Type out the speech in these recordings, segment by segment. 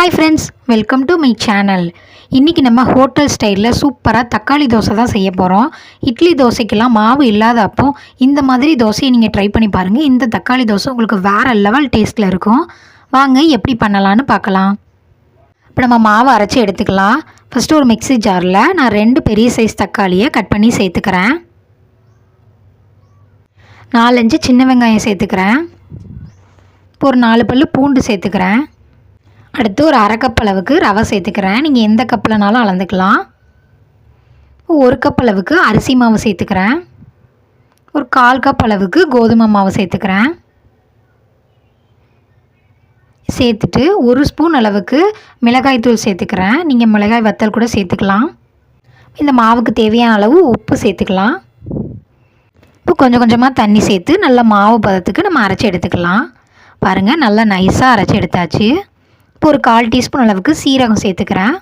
Hi friends welcome to my channel இன்றைக்கி நம்ம hotel ஸ்டைலில் சூப்பராக தக்காளி தோசை தான் செய்ய போகிறோம் இட்லி தோசைக்கெல்லாம் மாவு இல்லாத அப்போ இந்த மாதிரி தோசையை நீங்கள் ட்ரை பண்ணி பாருங்கள் இந்த தக்காளி தோசை உங்களுக்கு வேறு லெவல் டேஸ்ட்டில் இருக்கும். வாங்க எப்படி பண்ணலான்னு பார்க்கலாம். இப்போ நம்ம மாவு அரைச்சி எடுத்துக்கலாம். ஃபஸ்ட்டு ஒரு மிக்ஸி ஜாரில் நான் ரெண்டு பெரிய சைஸ் தக்காளியை கட் பண்ணி சேர்த்துக்கிறேன். நாலஞ்சு சின்ன வெங்காயம் சேர்த்துக்கிறேன். இப்போ ஒரு நாலு பல்லு பூண்டு சேர்த்துக்கிறேன். அடுத்து ஒரு அரை கப் அளவுக்கு ரவை சேர்த்துக்கிறேன். நீங்கள் எந்த கப்பில்னாலும் அளந்துக்கலாம். ஒரு கப் அளவுக்கு அரிசி மாவு சேர்த்துக்கிறேன். ஒரு கால் கப் அளவுக்கு கோதுமை மாவு சேர்த்துக்கிறேன். சேர்த்துட்டு ஒரு ஸ்பூன் அளவுக்கு மிளகாய்த்தூள் சேர்த்துக்கிறேன். நீங்கள் மிளகாய் வத்தல் கூட சேர்த்துக்கலாம். இந்த மாவுக்கு தேவையான அளவு உப்பு சேர்த்துக்கலாம். இப்போ கொஞ்சம் கொஞ்சமாக தண்ணி சேர்த்து நல்லா மாவு பதத்துக்கு நம்ம அரைச்சி எடுத்துக்கலாம். பாருங்கள் நல்லா நைஸாக அரைச்சி எடுத்தாச்சு. இப்போ ஒரு கால் டீஸ்பூன் அளவுக்கு சீரகம் சேர்த்துக்கிறேன்.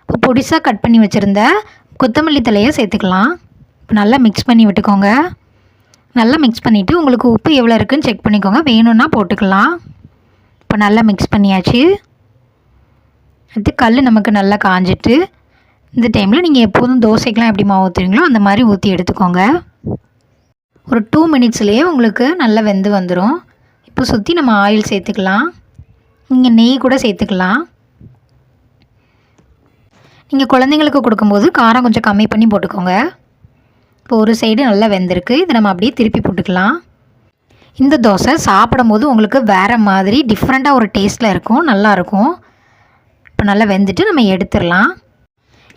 இப்போ பொடிசாக கட் பண்ணி வச்சுருந்த கொத்தமல்லி தலையை சேர்த்துக்கலாம். இப்போ நல்லா மிக்ஸ் பண்ணி விட்டுக்கோங்க. நல்லா மிக்ஸ் பண்ணிவிட்டு உங்களுக்கு உப்பு எவ்வளோ இருக்குதுன்னு செக் பண்ணிக்கோங்க. வேணும்னா போட்டுக்கலாம். இப்போ நல்லா மிக்ஸ் பண்ணியாச்சு. அடுத்து கல் நமக்கு நல்லா காஞ்சிட்டு இந்த டைமில் நீங்கள் எப்போதும் தோசைக்கெலாம் எப்படி மாவு ஊற்றுறீங்களோ அந்த மாதிரி ஊற்றி எடுத்துக்கோங்க. ஒரு டூ மினிட்ஸ்லேயே உங்களுக்கு நல்லா வெந்து வந்துடும் இப்போ சுற்றி நம்ம ஆயில் சேர்த்துக்கலாம். நீங்கள் நெய் கூட சேர்த்துக்கலாம். நீங்கள் குழந்தைங்களுக்கு கொடுக்கும்போது காரம் கொஞ்சம் கம்மி பண்ணி போட்டுக்கோங்க. இப்போ ஒரு சைடு நல்லா வெந்திருக்கு. இதை நம்ம அப்படியே திருப்பி போட்டுக்கலாம். இந்த தோசை சாப்பிடும்போது உங்களுக்கு வேறு மாதிரி டிஃப்ரெண்ட்டாக ஒரு டேஸ்ட்டில் இருக்கும். நல்லாயிருக்கும் இப்போ நல்லா வெந்துட்டு நம்ம எடுத்துடலாம்.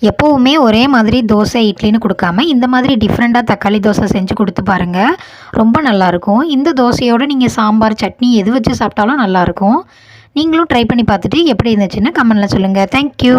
எப்போவுமே ஒரே மாதிரி தோசை இட்லின்னு கொடுக்காம இந்த மாதிரி டிஃப்ரெண்ட்டாக தக்காளி தோசை செஞ்சு கொடுத்து பாருங்கள் ரொம்ப நல்லாயிருக்கும் இந்த தோசையோடு நீங்கள் சாம்பார் சட்னி எது வச்சு சாப்பிட்டாலும் நல்லாயிருக்கும் நீங்களும் ட்ரை பண்ணி பார்த்துட்டு எப்படி இருந்துச்சுன்னா கமெண்டில் சொல்லுங்கள் தேங்க்யூ